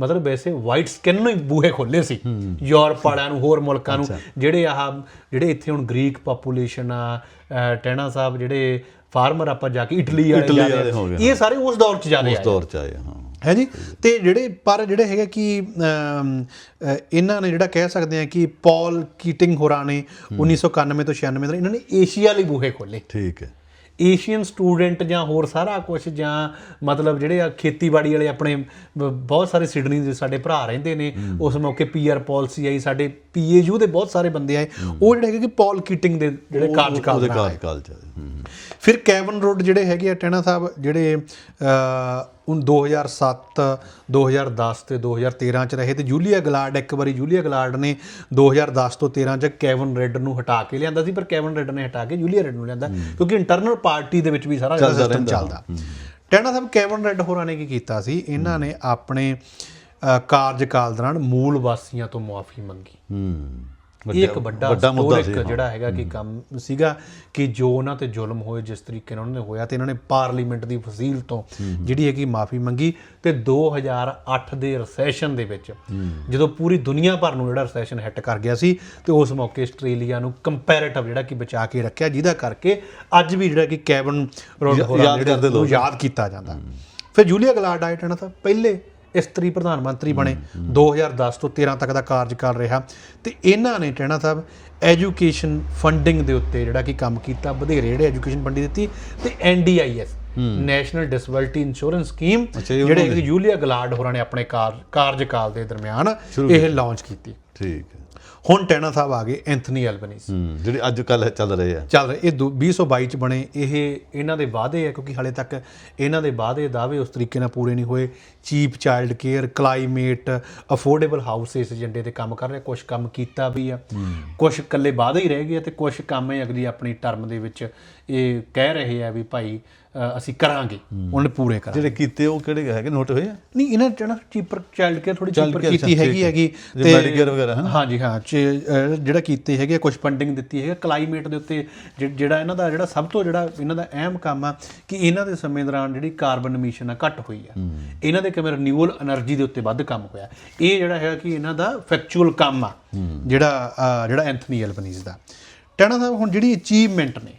ਮਤਲਬ ਵੈਸੇ ਵਾਈਟ ਸਕਿਨ ਨੂੰ ਹੀ ਬੂਹੇ ਖੋਲੇ ਸੀ। ਯੂਰਪ ਵਾਲਿਆਂ ਨੂੰ ਹੋਰ ਮੁਲਕਾਂ ਨੂੰ ਜਿਹੜੇ ਆਹ ਜਿਹੜੇ ਇੱਥੇ ਹੁਣ ਗ੍ਰੀਕ ਪਾਪੂਲੇਸ਼ਨ ਆ ਅਹ ਟੈਣਾ ਸਾਹਿਬ ਜਿਹੜੇ ਫਾਰਮਰ ਆਪਾਂ ਜਾ ਕੇ ਇਟਲੀ ਵਾਲੇ ਜਾਂਦੇ ਇਹ ਸਾਰੇ ਉਸ ਦੌਰ 'ਚ ਜਾਂਦੇ ਉਸ ਆ। ਦੌਰ ਚ ਆਏ ਹਾਂ। ਹੈ ਜੀ? ਤੇ ਜਿਹੜੇ ਪਰ ਜਿਹੜੇ ਹੈਗੇ ਕਿ ਇਹਨਾਂ ਨੇ ਜਿਹੜਾ ਕਹਿ ਸਕਦੇ ਆ ਕਿ ਪਾਲ ਕੀਟਿੰਗ ਹੋਰਾਂ ਨੇ 1991 ਤੋਂ 96 ਤੱਕ ਇਹਨਾਂ ਨੇ ਏਸ਼ੀਆ ਲਈ ਬੂਹੇ ਖੋਲੇ ਠੀਕ ਹੈ। ਏਸ਼ੀਅਨ ਸਟੂਡੈਂਟ ਜਾਂ ਹੋਰ ਸਾਰਾ ਕੁਝ ਜਾਂ ਮਤਲਬ ਜਿਹੜੇ ਆ ਖੇਤੀਬਾੜੀ ਵਾਲੇ ਆਪਣੇ ਬਹੁਤ ਸਾਰੇ ਸਿਡਨੀ ਦੇ ਸਾਡੇ ਭਰਾ ਰਹਿੰਦੇ ਨੇ ਉਸ ਮੌਕੇ ਪੀਆਰ ਪਾਲਿਸੀ ਆਈ ਸਾਡੇ ਪੀਏਯੂ ਦੇ ਬਹੁਤ ਸਾਰੇ ਬੰਦੇ ਆਏ। ਉਹ ਜਿਹੜੇ ਹੈਗੇ ਕਿ ਪਾਲ ਕੀਟਿੰਗ ਦੇ ਜਿਹੜੇ ਕਾਰਜਕਾਲ ਆਏ। ਕਾਰਜਕਾਲ ਚ ਫਿਰ ਕੈਵਨ ਰੋਡ ਜਿਹੜੇ ਹੈਗੇ ਆ ਟੈਣਾ ਸਾਹਿਬ ਜਿਹੜੇ ਉਨ 2007 2010 ਤੇ 2013 ਚ ਰਹੇ ਤੇ ਜੂਲੀਆ ਗਲਾਰਡ ਇੱਕ ਵਾਰੀ ਜੂਲੀਆ ਗਲਾਰਡ ਨੇ 2010 ਤੋਂ 13 ਚ ਕੈਵਨ ਰੈਡ ਨੂੰ ਹਟਾ ਕੇ ਲਿਆਂਦਾ ਸੀ ਪਰ ਕੈਵਨ ਰੈਡ ਨੇ ਹਟਾ ਕੇ ਜੂਲੀਆ ਰੈਡ ਨੂੰ ਲਿਆਂਦਾ ਕਿਉਂਕਿ ਇੰਟਰਨਲ ਪਾਰਟੀ ਦੇ ਵਿੱਚ ਵੀ ਸਾਰਾ ਸਿਸਟਮ। ਚੱਲਦਾ ਟੈਣਾ ਸਾਹਿਬ ਕੈਵਨ ਰੈਡ ਹੋਰਾਂ ਨੇ ਕੀ ਕੀਤਾ ਸੀ ਇਹਨਾਂ ਨੇ ਆਪਣੇ ਕਾਰਜਕਾਲ ਦੌਰਾਨ ਮੂਲ ਵਾਸੀਆਂ ਤੋਂ ਮੁਆਫੀ ਮੰਗੀ। ਹੂੰ। ਇਹ ਇੱਕ ਵੱਡਾ ਵੱਡਾ ਮੁੱਦਾ ਸੀ historic ਜਿਹੜਾ ਹੈਗਾ ਕਿ ਕੰਮ ਸੀਗਾ ਕਿ ਜੋ ਉਹਨਾਂ ਤੇ ਜ਼ੁਲਮ ਹੋਏ ਜਿਸ ਤਰੀਕੇ ਨਾਲ ਉਹਨਾਂ ਨੇ ਹੋਇਆ ਤੇ ਇਹਨਾਂ ਨੇ ਪਾਰਲੀਮੈਂਟ ਦੀ ਫਸੀਲ ਤੋਂ ਜਿਹੜੀ ਹੈਗੀ ਮਾਫੀ ਮੰਗੀ ਤੇ 2008 ਦੇ ਰੈਸੈਸ਼ਨ ਦੇ ਵਿੱਚ ਜਦੋਂ ਪੂਰੀ ਦੁਨੀਆ ਭਰ ਨੂੰ ਜਿਹੜਾ ਰੈਸੈਸ਼ਨ ਹਿੱਟ ਕਰ ਗਿਆ ਸੀ ਤੇ ਉਸ ਮੌਕੇ ਆਸਟ੍ਰੇਲੀਆ ਨੂੰ ਕੰਪੈਰੀਟਿਵ ਜਿਹੜਾ ਕਿ ਬਚਾ ਕੇ ਰੱਖਿਆ ਜਿਹਦਾ ਕਰਕੇ ਅੱਜ ਵੀ ਜਿਹੜਾ ਕਿ ਕੈਬਨ ਰੋਡ ਹੋਰਾਂ ਨੂੰ। ਯਾਦ ਕੀਤਾ ਜਾਂਦਾ। ਫਿਰ ਜੂਲੀਆ ਗਲਾਰਡ ਆਏ ਟਣਾ ਤਾਂ ਪਹਿਲੇ ਇਸਤਰੀ ਪ੍ਰਧਾਨ ਮੰਤਰੀ ਬਣੇ 2010 ਤੋਂ 13 ਤੱਕ ਦਾ ਕਾਰਜਕਾਲ ਰਿਹਾ ਤੇ ਇਹਨਾਂ ਨੇ ਟੈਣਾ ਸਾਹਿਬ ਐਜੂਕੇਸ਼ਨ ਫੰਡਿੰਗ ਦੇ ਉੱਤੇ ਜਿਹੜਾ ਕਿ ਕੰਮ ਕੀਤਾ ਵਧੇਰੇ ਜਿਹੜੇ ਐਜੂਕੇਸ਼ਨ ਫੰਡੀ ਦਿੱਤੀ ਤੇ NDIS national disability insurance scheme ਜਿਹੜੇ ਕਿ ਜੂਲੀਆ ਗਲਾਰਡ ਹੋਰਾਂ ਨੇ ਆਪਣੇ ਕਾਰ- ਕਾਰਜਕਾਲ ਦੇ ਦਰਮਿਆਨ ਇਹ ਲਾਂਚ ਕੀਤੀ। ਠੀਕ ਹੈ। ਹੁਣ ਟੈਣਾ ਸਾਹਿਬ ਆ ਗਏ ਐਂਥਨੀ ਐਲਬਨੀਜ਼। ਹੂੰ ਜਿਹੜੇ ਅੱਜ ਕੱਲ ਚੱਲ ਰਹੇ ਆ। ਚੱਲ ਰਹੇ ਇਹ ਦੋ- 2022 ਚ ਬਣੇ ਇਹ ਇਹਨਾਂ ਦੇ ਵਾਅਦੇ ਆ ਕਿਉਂਕਿ ਹਾਲੇ ਤੱਕ ਇਹਨਾਂ ਦੇ ਵਾਅਦੇ ਦਾਅਵੇ ਉਸ ਤਰੀਕੇ ਨਾਲ ਪੂਰੇ ਨਹੀਂ ਹੋਏ। Cheap child care climate affordable house ਇਸ ਏਜੰਡੇ ਤੇ ਕੰਮ ਕਰ ਰਹੇ। ਕੁਝ ਕੰਮ ਕੀਤਾ ਵੀ ਆ। ਕੁਝ ਇਕੱਲੇ ਵਾਅਦੇ ਹੀ ਰਹਿ ਗਏ ਤੇ ਕੁਝ ਕੰਮ ਇਹ ਅਗਲੀ ਆਪਣੀ ਟਰਮ ਦੇ ਵਿੱਚ ਇਹ ਕਹਿ ਰਹੇ ਆ ਵੀ ਭਾਈ ਅਸੀਂ ਕਰਾਂਗੇ। ਉਹਨੇ ਪੂਰੇ ਕਰਾਂਗੇ। ਜਿਹੜੇ ਕੀਤੇ ਉਹ ਕਿਹੜੇ ਹੈਗੇ? ਨੋਟ ਹੋਏ ਆ? ਨਹੀਂ ਇਹਨਾਂ ਨੇ ਨਾ ਚੀਪਰ ਚਾਈਲਡ ਕੇਅਰ ਥੋੜੀ ਚੀਪਰ ਕੀਤੀ ਹੈਗੀ। ਹੈਗੀ ਜੇ Medicare ਵਗੈਰਾ ਹੈ? ਹਾਂਜੀ ਹਾਂ ਜਿਹੜਾ ਕੀਤੇ ਹੈਗੇ ਕੁਝ ਫੰਡਿੰਗ ਦਿੱਤੀ ਹੈਗਾ ਕਲਾਈਮੇਟ ਦੇ ਉੱਤੇ ਜਿਹੜਾ ਇਹਨਾਂ ਦਾ ਜਿਹੜਾ ਸਭ ਤੋਂ ਜਿਹੜਾ ਇਹਨਾਂ ਦਾ ਅਹਿਮ ਕੰਮ ਆ ਕਿ ਇਹਨਾਂ ਦੇ ਸਮੇਂ ਦੌਰਾਨ ਜਿਹੜੀ ਕਾਰਬਨ ਐਮਿਸ਼ਨ ਆ ਘੱਟ ਹੋਈ ਆ। ਇਹਨਾਂ ਦੇ ਕਿ ਮੇਰਾ ਨਿਊਰਲ એનર્ਜੀ ਦੇ ਉੱਤੇ ਵੱਧ ਕੰਮ ਹੋਇਆ। ਇਹ ਜਿਹੜਾ ਹੈ ਕਿ ਇਹਨਾਂ ਦਾ ਫੈਕਚੁਅਲ ਕੰਮ ਆ ਜਿਹੜਾ ਜਿਹੜਾ ਐਂਥਨੀ ਐਲਬਨੀਜ਼ ਦਾ। ਟੈਣਾ ਸਾਹਿਬ ਹੁਣ ਜਿਹੜੀ ਅਚੀਵਮੈਂਟ ਨੇ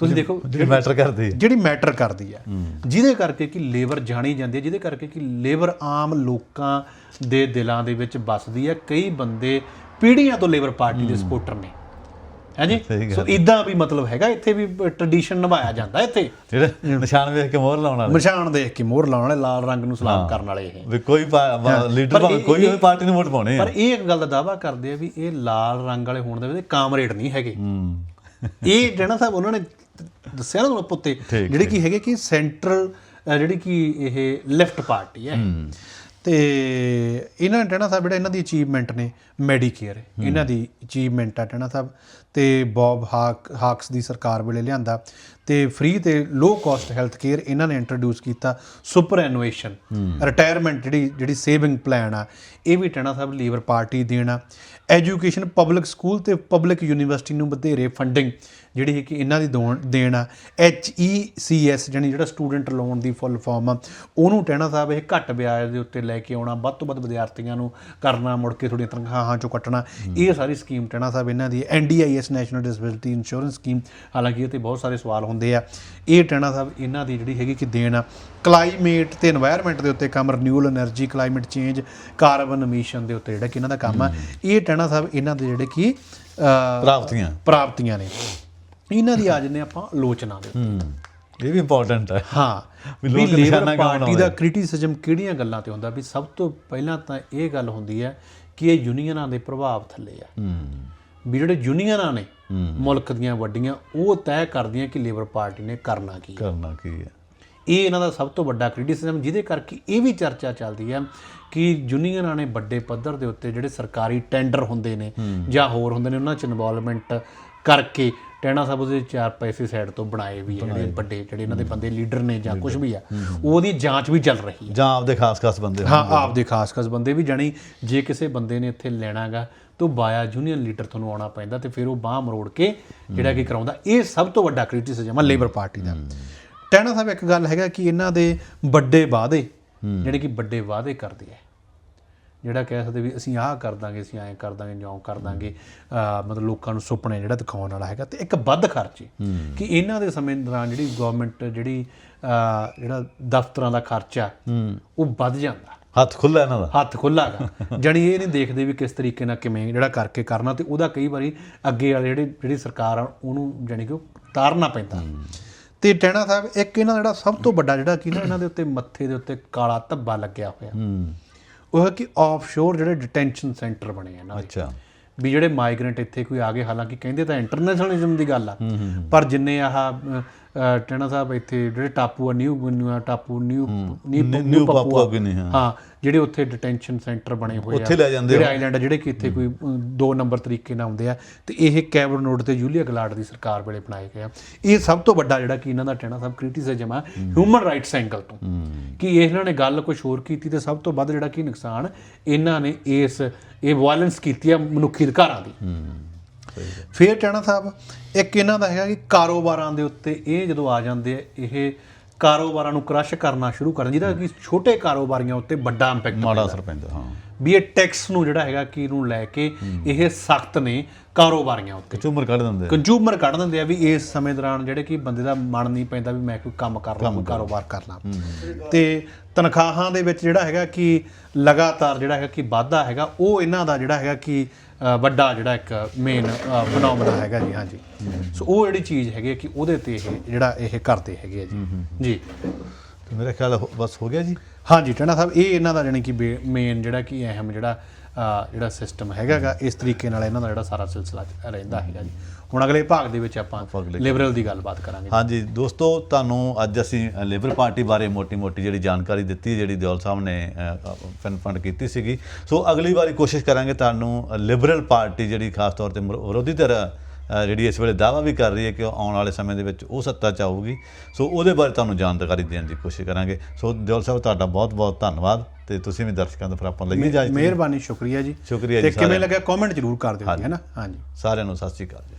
ਤੁਸੀਂ ਦੇਖੋ ਜਿਹੜੀ ਮੈਟਰ ਕਰਦੀ ਹੈ। ਜਿਹੜੀ ਮੈਟਰ ਕਰਦੀ ਹੈ ਜਿਹਦੇ ਕਰਕੇ ਕਿ ਲੇਬਰ ਜਾਣੀ ਜਾਂਦੀ ਹੈ ਜਿਹਦੇ ਕਰਕੇ ਕਿ ਲੇਬਰ ਆਮ ਲੋਕਾਂ ਦੇ ਦਿਲਾਂ ਦੇ ਵਿੱਚ ਵੱਸਦੀ ਹੈ। ਕਈ ਬੰਦੇ ਪੀੜੀਆਂ ਤੋਂ ਲੇਬਰ ਪਾਰਟੀ ਦੇ ਸਪੋਰਟਰ ਨੇ। ਹੈ ਜੀ? ਸਹੀ ਗੱਲ ਸੋ ਇਦਾਂ ਵੀ ਮਤਲਬ ਹੈਗਾ ਇੱਥੇ ਵੀ ਟ੍ਰੈਡੀਸ਼ਨ ਨਿਭਾਇਆ ਜਾਂਦਾ ਇੱਥੇ। ਜਿਹੜੇ ਨਿਸ਼ਾਨ ਵੇਖ ਕੇ ਮੋਹਰ ਲਾਉਣ ਵਾਲੇ। ਨਿਸ਼ਾਨ ਦੇਖ ਕੇ ਮੋਹਰ ਲਾਉਣ ਵਾਲੇ ਲਾਲ ਰੰਗ ਨੂੰ ਸਲਾਮ ਕਰਨ ਵਾਲੇ ਇਹ। ਵੀ ਕੋਈ ਲੀਡਰ ਭਾਵੇਂ ਇਹ- ਕੋਈ ਹੋਵੇ ਪਾਰਟੀ ਨੂੰ ਵੋਟ ਪਾਉਣੇ ਆ। ਪਰ ਇਹ ਇੱਕ ਗੱਲ ਦਾ ਦਾਵਾ ਕਰਦੇ ਆ ਵੀ ਇਹ ਲਾਲ ਰੰਗ ਵਾਲੇ ਹੋਣ ਦੇ ਵਿੱਚ ਕਾਮਰੇਡ ਨਹੀਂ ਹੈਗੇ। ਹੂੰ। ਇਹ ਜਿਹੜਾ ਸਾਹਿਬ ਉਹਨਾਂ ਨੇ ਦੱਸਿਆ ਨਾ ਤੁਹਾਨੂੰ ਪੁੱਤੇ ਠੀਕ, ਜਿਹੜੀ ਕੀ ਹੈਗੇ ਕਿ ਸੈਂਟਰਲ ਜਿਹੜੀ ਕਿ ਇਹ ਲੈਫਟ ਪਾਰਟੀ ਹੈ। ਤੇ ਇਹਨਾਂ ਨੇ ਟੈਣਾ ਸਾਹਿਬ ਜਿਹੜਾ ਇਹਨਾਂ ਦੀ ਅਚੀਵਮੈਂਟ ਨੇ ਮੈਡੀਕੇਅਰ ਇਹਨਾਂ ਦੀ ਅਚੀਵਮੈਂਟ ਆ ਟੈਣਾ ਸਾਹਿਬ। ਤੇ ਬੌਬ ਹਾਕ ਹਾਕਸ ਦੀ ਸਰਕਾਰ ਵੇਲੇ ਲਿਆਂਦਾ। ਤੇ ਫ੍ਰੀ ਤੇ ਲੋ ਕਾਸਟ ਹੈਲਥ ਕੇਅਰ ਇਹਨਾਂ ਨੇ ਇੰਟਰੋਡਿਊਸ ਕੀਤਾ ਸੁਪਰ ਐਨੂਏਸ਼ਨ ਰਿਟਾਇਰਮੈਂਟ ਜਿਹੜੀ ਜਿਹੜੀ ਸੇਵਿੰਗ ਪਲਾਨ ਆ ਇਹ ਵੀ ਟੈਣਾ ਸਾਹਿਬ ਲੀਬਰ ਪਾਰਟੀ ਦੇਣਾ। ਐਜੂਕੇਸ਼ਨ ਪਬਲਿਕ ਸਕੂਲ ਤੇ ਪਬਲਿਕ ਯੂਨੀਵਰਸਿਟੀ ਨੂੰ ਵਧੇਰੇ ਫੰਡਿੰਗ ਜਿਹੜੀ ਹੈ ਕਿ ਇਹਨਾਂ ਦੀ ਦੇਣ ਆ। ਐਚ ਈ ਸੀ ਐਸ ਜਾਨੀ ਜਿਹੜਾ ਸਟੂਡੈਂਟ ਲੋਨ ਦੀ ਫੁੱਲ ਫਾਰਮ ਆ ਉਹਨੂੰ ਟਹਿਣਾ ਸਾਹਿਬ ਇਹ ਘੱਟ ਵਿਆਜ ਦੇ ਉੱਤੇ ਲੈ ਕੇ ਆਉਣਾ ਵੱਧ ਤੋਂ ਵੱਧ ਵਿਦਿਆਰਥੀਆਂ ਨੂੰ ਕਰਨਾ ਮੁੜ ਕੇ ਥੋੜੀਆਂ ਤਨਖਾਹਾਂ ਚੋਂ ਕੱਟਣਾ। ਇਹ ਸਾਰੀ ਸਕੀਮ ਟਹਿਣਾ ਸਾਹਿਬ ਇਹਨਾਂ ਦੀ N D I S national disability insurance scheme ਹਾਲਾਂਕਿ ਇਹ ਤੇ ਬਹੁਤ ਸਾਰੇ ਸਵਾਲ ਹੁੰਦੇ ਆ। ਇਹ ਟਹਿਣਾ ਸਾਹਿਬ ਇਹਨਾਂ ਦੀ ਜਿਹੜੀ ਹੈਗੀ ਕਿ ਦੇਣ ਆ। ਕਲਾਈਮੇਟ ਤੇ এনवायरमेंट ਦੇ ਉੱਤੇ ਕੰਮ renewal energy climate change carbon emission ਦੇ ਉੱਤੇ ਜਿਹੜਾ ਕਿ ਇਹਨਾਂ ਦਾ ਕੰਮ ਆ। ਇਹ ਟਹਿਣਾ ਸਾਹਿਬ ਇਹਨਾਂ ਦੇ ਜਿਹੜੇ ਕਿ ਪ੍ਰਾਪਤੀਆਂ। ਪ੍ਰਾਪਤੀਆਂ ਨੇ। ਇਹਨਾਂ ਦੀ ਅੱਜ ਨੇ ਆਪਾਂ ਆਲੋਚਨਾ ਦੇ ਹੂੰ ਇਹ ਵੀ ਇੰਪੋਰਟੈਂਟ ਹੈ। ਹਾਂ ਵੀ ਲੋਕ ਨਿਸ਼ਾਨਾ ਕਿਉਂ ਪਾਰਟੀ ਦਾ ਕ੍ਰਿਟਿਸਿਜ਼ਮ ਕਿਹੜੀਆਂ ਗੱਲਾਂ ਤੇ ਹੁੰਦਾ? ਵੀ ਸਭ ਤੋਂ ਪਹਿਲਾਂ ਤਾਂ ਇਹ ਗੱਲ ਹੁੰਦੀ ਹੈ ਕਿ ਇਹ ਯੂਨੀਅਨਾਂ ਦੇ ਪ੍ਰਭਾਵ ਥੱਲੇ ਆ। ਹੂੰ। ਵੀ ਜਿਹੜੇ ਯੂਨੀਅਨਾਂ ਨੇ ਮੁਲਕ ਦੀਆਂ ਵੱਡੀਆਂ ਉਹ ਤੈਅ ਕਰਦੀਆਂ ਕਿ ਲੇਬਰ ਪਾਰਟੀ ਨੇ ਕਰਨਾ ਕੀ ਕਰਨਾ ਕੀ ਹੈ। ਇਹ ਇਹਨਾਂ ਦਾ ਸਭ ਤੋਂ ਵੱਡਾ ਕ੍ਰਿਟਿਸਿਜ਼ਮ ਜਿਹਦੇ ਕਰਕੇ ਇਹ ਵੀ ਚਰਚਾ ਚੱਲਦੀ ਹੈ ਕਿ ਯੂਨੀਅਨਾਂ ਨੇ ਵੱਡੇ ਪੱਧਰ ਦੇ ਉੱਤੇ ਜਿਹੜੇ ਸਰਕਾਰੀ ਟੈਂਡਰ ਹੁੰਦੇ ਨੇ ਜਾਂ ਹੋਰ ਹੁੰਦੇ ਨੇ ਉਹਨਾਂ 'ਚ ਇਨਵੋਲਵਮੈਂਟ ਕਰਕੇ ਟੈਣਾ ਸਾਹਿਬ ਉਹਦੇ ਚਾਰ ਪੈਸੇ ਸਾਈਡ ਤੋਂ ਬਣਾਏ ਵੀ ਆ ਜਿਹੜੇ ਵੱਡੇ ਜਿਹੜੇ ਇਹਨਾਂ ਦੇ ਬੰਦੇ ਲੀਡਰ ਨੇ ਜਾਂ ਕੁਝ ਵੀ ਆ ਉਹਦੀ ਜਾਂਚ ਵੀ ਚੱਲ ਰਹੀ ਹੈ ਜਾਂ ਆਪਦੇ ਖਾਸ ਖਾਸ ਬੰਦੇ ਹਾਂ ਆਪ ਦੇ ਖਾਸ ਖਾਸ ਬੰਦੇ ਵੀ ਜਾਣੀ ਜੇ ਕਿਸੇ ਬੰਦੇ ਨੇ ਇੱਥੇ ਲੈਣਾਗਾ ਤਾਂ ਬਾਇਆ ਯੂਨੀਅਨ ਲੀਡਰ ਤੁਹਾਨੂੰ ਆਉਣਾ ਪੈਂਦਾ ਤੇ ਫਿਰ ਉਹ ਬਾਹ ਮਰੋੜ ਕੇ ਜਿਹੜਾ ਕਿ ਕਰਾਉਂਦਾ। ਇਹ ਸਭ ਤੋਂ ਵੱਡਾ ਕ੍ਰਿਟਿਸਿਜ਼ਮ ਆ ਲੇਬਰ ਪਾਰਟੀ ਦਾ। ਟੈਣਾ ਸਾਹਿਬ ਇੱਕ ਗੱਲ ਹੈਗਾ ਕਿ ਇਹਨਾਂ ਦੇ ਵੱਡੇ ਵਾਅਦੇ ਜਿਹੜੇ ਕਿ ਵੱਡੇ ਵਾਅਦੇ ਕਰਦੇ ਆ ਜਿਹੜਾ ਕਹਿ ਸਕਦੇ ਵੀ ਅਸੀਂ ਆਹ ਕਰ ਦਾਂਗੇ ਅਸੀਂ ਐਂ ਕਰ ਦਾਂਗੇ ਜਿਉਂ ਕਰ ਦਾਂਗੇ ਮਤਲਬ ਲੋਕਾਂ ਨੂੰ ਸੁਪਨੇ ਜਿਹੜਾ ਦਿਖਾਉਣ ਵਾਲਾ ਹੈਗਾ ਤੇ ਇੱਕ ਵੱਧ ਖਰਚੇ ਕਿ ਇਹਨਾਂ ਦੇ ਸਮੇਂ ਦੌਰਾਨ ਜਿਹੜੀ ਗਵਰਨਮੈਂਟ ਜਿਹੜੀ ਜਿਹੜਾ ਦਫ਼ਤਰਾਂ ਦਾ ਖਰਚਾ ਉਹ ਵੱਧ ਜਾਂਦਾ। ਹੱਥ ਖੁੱਲਾ ਇਹਨਾਂ ਦਾ। ਹੱਥ ਖੁੱਲਾਗਾ ਜਣੀ ਇਹ ਨਹੀਂ ਦੇਖਦੇ ਵੀ ਕਿਸ ਤਰੀਕੇ ਨਾਲ ਕਿਵੇਂ ਜਿਹੜਾ ਕਰਕੇ ਕਰਨਾ ਤੇ ਉਹਦਾ ਕਈ ਵਾਰੀ ਅੱਗੇ ਵਾਲੇ ਜਿਹੜੇ ਜਿਹੜੀ ਸਰਕਾਰ ਆ ਉਹਨੂੰ ਜਾਣੀ ਕਿ ਉਹ ਤਾਰਨਾ ਪੈਂਦਾ। ਤੇ ਟੈਣਾ ਸਾਹਿਬ ਇੱਕ ਇਹਨਾਂ ਦਾ ਜਿਹੜਾ ਸਭ ਤੋਂ ਵੱਡਾ ਜਿਹੜਾ ਕੀ ਨਾ ਇਹਨਾਂ ਦੇ ਉੱਤੇ ਮੱਥੇ ਦੇ ਉੱਤੇ ਕਾਲਾ ਧੱਬਾ ਲੱਗਿਆ ਹੋਇਆ। ਹੂੰ। ਉਹ ਹੈ ਕਿ ਆਫਸ਼ੋਰ ਜਿਹੜੇ ਡਿਟੈਂਸ਼ਨ ਸੈਂਟਰ ਬਣੇ ਆ ਦੇ। ਅੱਛਾ। ਵੀ ਜਿਹੜੇ ਮਾਈਗ੍ਰੈਂਟ ਇੱਥੇ ਕੋਈ ਆ ਗਏ ਹਾਲਾਂਕਿ ਕਹਿੰਦੇ ਤਾਂ ਇੰਟਰਨੈਸ਼ਨਲਿਜ਼ਮ ਦੀ ਗੱਲ ਆ ਪਰ ਜਿੰਨੇ ਆਹ ਟੈਣਾ ਸਾਹਿਬ ਇੱਥੇ ਜਿਹੜੇ ਟਾਪੂ ਆ ਨਿਊ ਗੁਨਿਆ ਟਾਪੂ ਨਿਊ ਨਿਊ ਪਾਪੂਆ ਗਿਨੀ, ਹਾਂ। ਹਾਂ ਜਿਹੜੇ ਉੱਥੇ ਡਿਟੈਂਸ਼ਨ ਸੈਂਟਰ ਬਣੇ ਹੋਏ ਆ। ਉੱਥੇ ਲੈ ਜਾਂਦੇ ਜਿਹੜੇ ਆਈਲੈਂਡ ਆ ਜਿਹੜੇ ਕਿ ਇੱਥੇ ਕੋਈ ਦੋ ਨੰਬਰ ਤਰੀਕੇ ਨਾਲ ਆਉਂਦੇ ਆ। ਤੇ ਇਹ ਕੈਬਰ ਨੋਡ ਤੇ ਜੂਲੀਆ ਗਲਾਰਡ ਦੀ ਸਰਕਾਰ ਵੇਲੇ ਬਣਾਏ ਗਏ ਆ। ਇਹ ਸਭ ਤੋਂ ਵੱਡਾ ਜਿਹੜਾ ਕਿ ਇਹਨਾਂ ਦਾ ਟੈਣਾ ਸਾਹਿਬ ਕ੍ਰਿਟਿਸਿਜ਼ਮ ਆ ਹਿਊਮਨ ਰਾਈਟਸ ਐਂਗਲ ਤੋਂ। ਕਿ ਇਹਨਾਂ ਨੇ ਗੱਲ ਕੁਝ ਹੋਰ ਕੀਤੀ ਤੇ ਸਭ ਤੋਂ ਵੱਧ ਜਿਹੜਾ ਕੀ ਨੁਕਸਾਨ ਇਹਨਾਂ ਨੇ ਇਸ ਇਹ ਵਾਇਲੈਂਸ ਕੀਤੀ ਆ ਮਨੁੱਖੀ ਅਧਿਕਾਰਾਂ ਦੀ। ਫਿਰ ਟੈਣਾ ਸਾਹਿਬ ਇੱਕ ਇਹਨਾਂ ਦਾ ਹੈਗਾ ਕਿ ਕਾਰੋਬਾਰਾਂ ਦੇ ਉੱਤੇ ਇਹ ਜਦੋਂ ਆ ਜਾਂਦੇ ਆ ਇਹ ਕਾਰੋਬਾਰਾਂ ਨੂੰ ਕ੍ਰਸ਼ ਕਰਨਾ ਸ਼ੁਰੂ ਕਰਨ ਜਿਹਦਾ ਕਿ ਛੋਟੇ ਕਾਰੋਬਾਰੀਆਂ ਉੱਤੇ ਵੱਡਾ ਇੰਪੈਕਟ ਮਾੜਾ ਅਸਰ ਪੈਂਦਾ ਹਾਂ। ਵੀ ਇਹ ਟੈਕਸ ਨੂੰ ਜਿਹੜਾ ਹੈਗਾ ਕਿ ਇਹਨੂੰ ਲੈ ਕੇ ਇਹ ਸਖਤ ਨੇ ਕਾਰੋਬਾਰੀਆਂ ਉੱਤੇ। ਝੂਮਰ ਕੱਢ ਦਿੰਦੇ ਕੰਜ਼ੂਮਰ ਕੱਢ ਦਿੰਦੇ ਆ ਵੀ ਇਸ ਸਮੇਂ ਦੌਰਾਨ ਜਿਹੜੇ ਕਿ ਬੰਦੇ ਦਾ ਮਨ ਨਹੀਂ ਪੈਂਦਾ ਵੀ ਮੈਂ ਕੋਈ ਕੰਮ ਕਰ ਲਾਂ ਕੋਈ ਕਾਰੋਬਾਰ ਕਰ ਲਾਂ। ਤੇ ਤਨਖਾਹਾਂ ਦੇ ਵਿੱਚ ਜਿਹੜਾ ਹੈਗਾ ਕਿ ਲਗਾਤਾਰ ਜਿਹੜਾ ਹੈਗਾ ਕਿ ਵਾਧਾ ਹੈਗਾ ਉਹ ਇਹਨਾਂ ਦਾ ਜਿਹੜਾ ਹੈਗਾ ਕਿ ਵੱਡਾ ਜਿਹੜਾ ਇੱਕ ਮੇਨ ਫਨੋਮਨਾ ਹੈਗਾ ਜੀ ਹਾਂਜੀ। ਸੋ ਉਹ ਜਿਹੜੀ ਚੀਜ਼ ਹੈਗੀ ਕਿ ਉਹਦੇ ਤੇ ਇਹ ਜਿਹੜਾ ਇਹ ਕਰਦੇ ਹੈਗੇ ਆ ਜੀ। ਜੀ। ਤੇ ਮੇਰੇ ਖਿਆਲ ਹੋ- ਬਸ ਹੋ ਗਿਆ ਜੀ? ਹਾਂਜੀ ਟਣਾ ਸਾਹਿਬ ਇਹ ਇਹਨਾਂ ਦਾ ਜਾਣੀ ਕਿ ਮੇਨ ਜਿਹੜਾ ਕਿ ਅਹਿਮ ਜਿਹੜਾ ਅ, ਜਿਹੜਾ ਸਿਸਟਮ ਹੈਗਾਗਾ ਇਸ ਤਰੀਕੇ ਨਾਲ ਇਹਨਾਂ ਦਾ ਜਿਹੜਾ ਸਾਰਾ ਸਿਲਸਿਲਾ ਚ ਰਹਿੰਦਾ ਹੈਗਾ ਜੀ। ਹੁਣ ਅਗਲੇ ਭਾਗ ਦੇ ਵਿੱਚ ਆਪਾਂ ਅਗਲੇ ਲਿਬਰਲ ਦੀ ਗੱਲਬਾਤ ਕਰਾਂਗੇ ਹਾਂਜੀ ਦੋਸਤੋ ਤੁਹਾਨੂੰ ਅੱਜ ਅਸੀਂ ਅ, ਲੇਬਰ ਪਾਰਟੀ ਬਾਰੇ ਮੋਟੀ-ਮੋਟੀ ਜਿਹੜੀ ਜਾਣਕਾਰੀ ਦਿੱਤੀ ਹੈ, ਜਿਹੜੀ ਦਿਓਲ ਸਾਹਿਬ ਨੇ ਫੰਡ ਫੰਡ ਕੀਤੀ ਸੀਗੀ। ਸੋ ਅਗਲੀ ਵਾਰੀ ਕੋਸ਼ਿਸ਼ ਕਰਾਂਗੇ ਤੁਹਾਨੂੰ ਅ, ਲਿਬਰਲ ਪਾਰਟੀ ਜਿਹੜੀ ਖਾਸ ਤੌਰ ਤੇ ਵਿਰੋ- ਵਿਰੋਧੀ ਧਿਰ ਜਿਹੜੀ ਇਸ ਵੇਲੇ ਦਾਅਵਾ ਵੀ ਕਰ ਰਹੀ ਹੈ ਕਿ ਆਉਣ ਵਾਲੇ ਸਮੇਂ ਦੇ ਵਿੱਚ ਉਹ ਸੱਤਾ ਚ ਆਊਗੀ। ਸੋ ਉਹਦੇ ਬਾਰੇ ਤੁਹਾਨੂੰ ਜਾਣਕਾਰੀ ਦੇਣ ਦੀ ਕੋਸ਼ਿਸ਼ ਕਰਾਂਗੇ। ਸੋ ਦਿਓਲ ਸਾਹਿਬ ਤੁਹਾਡਾ ਬਹੁਤ-ਬਹੁਤ ਧੰਨਵਾਦ ਤੇ ਤੁਸੀਂ ਵੀ ਦਰਸ਼ਕਾਂ ਤੋਂ ਫਿਰ ਆਪਾਂ ਲਈ ਇਜਾਜ਼ਤ। ਮਿਹਰਬਾਨੀ ਸ਼ੁਕਰੀਆ ਜੀ। ਸ਼ੁਕਰੀਆ ਤੇ ਜੀ ਕਿਵੇਂ ਸਾਰਿਆਂ ਲੱਗਿਆ ਕਮੈਂਟ ਜ਼ਰੂਰ ਕਰ ਦਿਓ ਜੀ ਹੈ ਨਾ? ਹਾਂਜੀ। ਸਾਰਿਆਂ ਨੂੰ ਸਤਿ ਸ਼੍ਰੀ ਅਕਾਲ ਜੀ।